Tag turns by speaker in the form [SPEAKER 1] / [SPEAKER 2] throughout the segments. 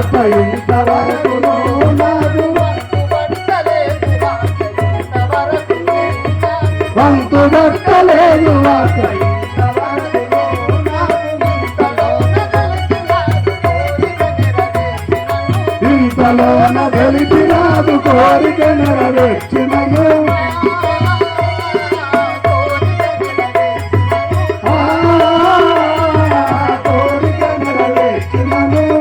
[SPEAKER 1] వార్త ఇంతవరకు వంతు దక్కలేదు వార్త ఇంతలోన తెలిపినాదు కోరిక కోరిక నెరవేర్చినను.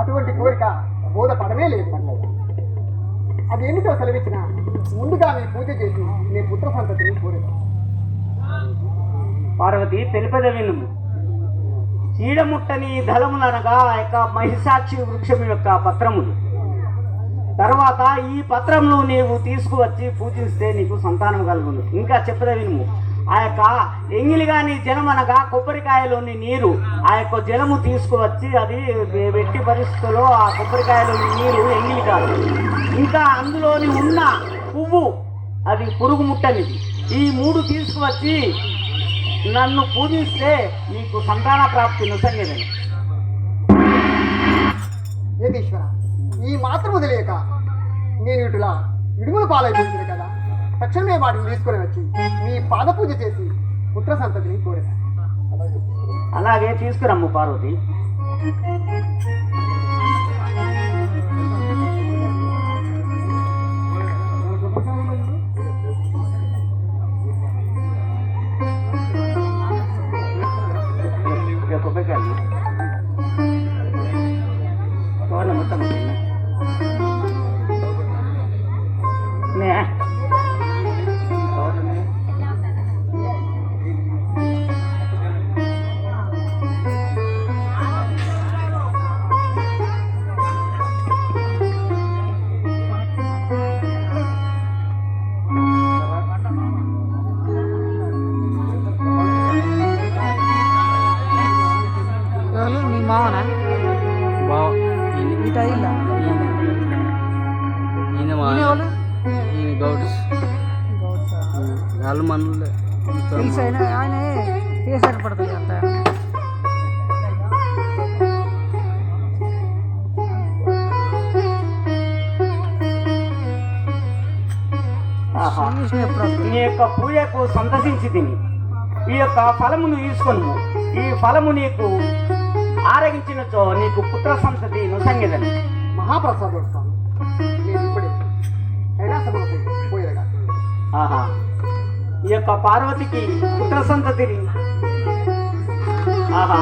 [SPEAKER 2] అటువంటి కోరిక బోధపడమే లేదు పండుగ అది ఏమిటో సెలవిచ్చిన ముందుగా మీ పూజ చేసి నీ పుత్ర సంతతిని కోరిక
[SPEAKER 3] పార్వతి తెలిపద వినుము చీడముట్టని దళములనగా ఆ యొక్క మహిషాక్షి వృక్షం యొక్క పత్రములు. తర్వాత ఈ పత్రంలో నీవు తీసుకువచ్చి పూజిస్తే నీకు సంతానం కలుగును. ఇంకా చెప్పద వినుము ఆ యొక్క ఎంగిలి కానీ జలం అనగా కొబ్బరికాయలోని నీరు. ఆ యొక్క జలము తీసుకువచ్చి అది వెట్టి పరిస్థితుల్లో ఆ కొబ్బరికాయలోని నీరు ఎంగిలి కాదు. ఇంకా అందులోని ఉన్న పువ్వు అది పురుగు ముట్టనిది. ఈ మూడు తీసుకువచ్చి నన్ను పూజిస్తే నీకు సంతాన ప్రాప్తి నొసంగేదని
[SPEAKER 2] యతీశ్వర ఈ మాత్రము తెలియక నేను ఇటులా విడుమల పాలైపోయింది కదా. తక్షణమే వాటిని తీసుకొని వచ్చి మీ పాదపూజ చేసి పుత్ర సంతతిని కోరేశాను
[SPEAKER 3] అలాగే తీసుకురమ్ము పార్వతి.
[SPEAKER 4] మావనా
[SPEAKER 5] బావ
[SPEAKER 4] ఇట ఇలా
[SPEAKER 5] ఈయన మా
[SPEAKER 4] ఈయన ఎవరు
[SPEAKER 5] ఈయన గౌడ్స్
[SPEAKER 4] గౌడ్సా?
[SPEAKER 5] వాళ్ళు మనలే
[SPEAKER 4] తెలుసు ఆయన కేసరి పడుతుంది అంత?
[SPEAKER 3] నీ యొక్క పూజకు సందర్శించి తిని. ఈ యొక్క ఫలమును తీసుకొను ఈ ఫలము నీకు ఆరగించినచో నీకు పుత్ర సంతతి నుసంగెదని
[SPEAKER 2] మహాప్రసాదోత్సవం నేను ఇప్పుడే
[SPEAKER 3] ఆహా. ఈ యొక్క పార్వతికి పుత్ర సంతతిని ఆహా.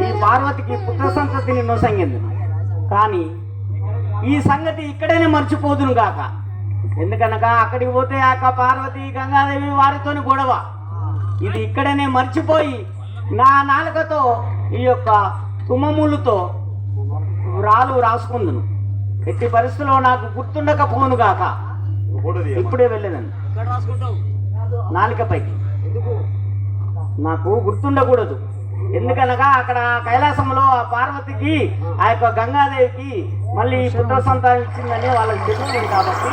[SPEAKER 3] ఈ పార్వతికి పుత్ర సంతతిని నొసంగింది కానీ ఈ సంగతి ఇక్కడనే మర్చిపోదును గాక. ఎందుకనగా అక్కడికి పోతే ఆ యొక్క పార్వతి గంగాదేవి వారితోని గొడవ. ఇది ఇక్కడనే మర్చిపోయి నా నాలుకతో ఈ యొక్క తుమ్మములతో రాలు రాసుకుందును. ఎట్టి పరిస్థితిలో నాకు గుర్తుండకపోను గాక. ఇప్పుడే వెళ్ళేదండి నాలుకపైకి నాకు గుర్తుండకూడదు. ఎందుకనగా అక్కడ కైలాసంలో ఆ పార్వతికి ఆ యొక్క గంగాదేవికి మళ్ళీ పుత్ర సంతానం ఇచ్చిందని వాళ్ళకి తెలిసింది కాబట్టి.